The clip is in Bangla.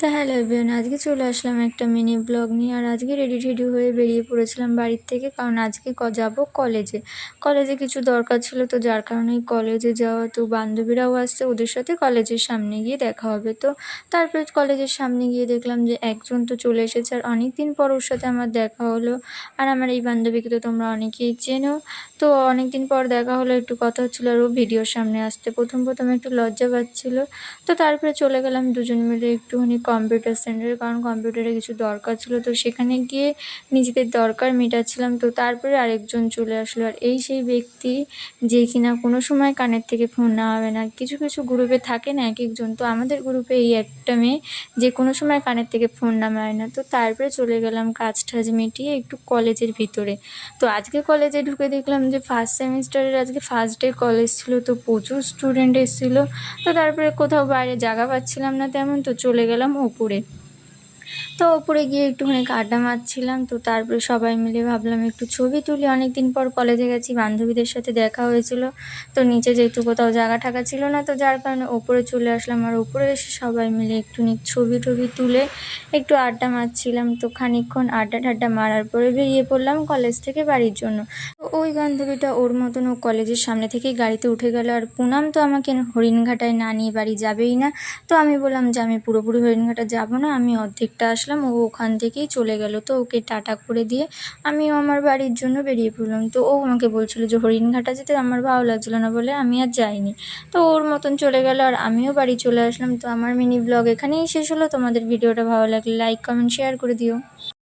তো হ্যালো এভরিওয়ান, আজকে চলে আসলাম একটা মিনি ব্লগ নিয়ে। আর আজকে রেডি টেডি হয়ে বেরিয়ে পড়েছিলাম বাড়ির থেকে, কারণ আজকে ক যাব কলেজে কলেজে কিছু দরকার ছিল তো যার কারণে কলেজে যাওয়া, তো বান্ধবীরাও আসছে, ওদের সাথে কলেজের সামনে গিয়ে দেখা হবে তো। তারপরে কলেজের সামনে গিয়ে দেখলাম যে একজন তো চলে এসেছে, আর অনেক দিন পর ওর সাথে আমার দেখা হলো। আর আমার এই বান্ধবীকে তো তোমরা অনেকেই চেনো। তো অনেক দিন পর দেখা হলো, একটু কথা হচ্ছিল, আর ও ভিডিওর সামনে আসতে। প্রথম প্রথম একটু লজ্জা পাচ্ছিলো। তো তারপরে চলে গেলাম দুজন মিলে একটুখানি কম্পিউটার সেন্টারে কারণ কম্পিউটারে কিছু দরকার ছিল। তো সেখানে গিয়ে নিজেদের দরকার মেটাচ্ছিলাম। তো তারপরে আরেকজন চলে আসলো। আর এই সেই ব্যক্তি যে কিনা কোনো সময় কানের থেকে ফোন না হবে না, কিছু কিছু গ্রুপে থাকে না এক একজন তো আমাদের গ্রুপে এই একটা মেয়ে যে কোনো সময় কানের থেকে ফোন নামায় না। তো তারপরে চলে গেলাম কাজ টাজ মিটিয়ে একটু কলেজের ভিতরে। তো আজকে কলেজে ঢুকে দেখলাম যে ফার্স্ট সেমিস্টারের আজকে ফার্স্ট ডে কলেজ ছিল। তো প্রচুর স্টুডেন্ট এসেছিল। তো তারপরে কোথাও বাইরে জায়গা পাচ্ছিলাম না তেমন। তো চলে গেলাম উপরে তো ওপরে গিয়ে একটুখানি আড্ডা মারছিলাম, তো তারপরে সবাই মিলে ভাবলাম একটু ছবি তুলি। অনেক দিন পর কলেজে গেছি, বান্ধবীদের সাথে দেখা হয়েছিল। তো নিচে যেহেতু কোথাও জায়গা ঠাকা ছিল না, তো যার কারণে ওপরে চলে আসলাম। আর ওপরে এসে সবাই মিলে একটু ছবি টবি তুলে একটু আড্ডা মারছিলাম। তো খানিকক্ষণ আড্ডা ঠাড্ডা মারার পরে বেরিয়ে পড়লাম কলেজ থেকে বাড়ির জন্য। ওই বান্ধবীটা ওর মতন ও কলেজের সামনে থেকেই গাড়িতে উঠে গেল। আর পুনাম তো আমাকে হরিণঘাটায় না নিয়ে বাড়ি যাবেই না। তো আমি বললাম যে, আমি পুরোপুরি হরিণঘাটা যাব না, আমি অর্ধেকটা আসলাম, ও ওখান থেকেই চলে গেল। তো ওকে টাটা করে দিয়ে আমিও আমার বাড়ির জন্য বেরিয়ে পড়লাম। তো ও আমাকে বলছিল যে, হরিণঘাটা যেতে আমার ভালো লাগছিল না বলে আমি আর যাইনি। তো ওর মতন চলে গেল আর আমিও বাড়ি চলে আসলাম। তো আমার মিনি ব্লগ এখানেই শেষ হলো। তোমাদের ভিডিওটা ভালো লাগলে লাইক, কমেন্ট, শেয়ার করে দিও।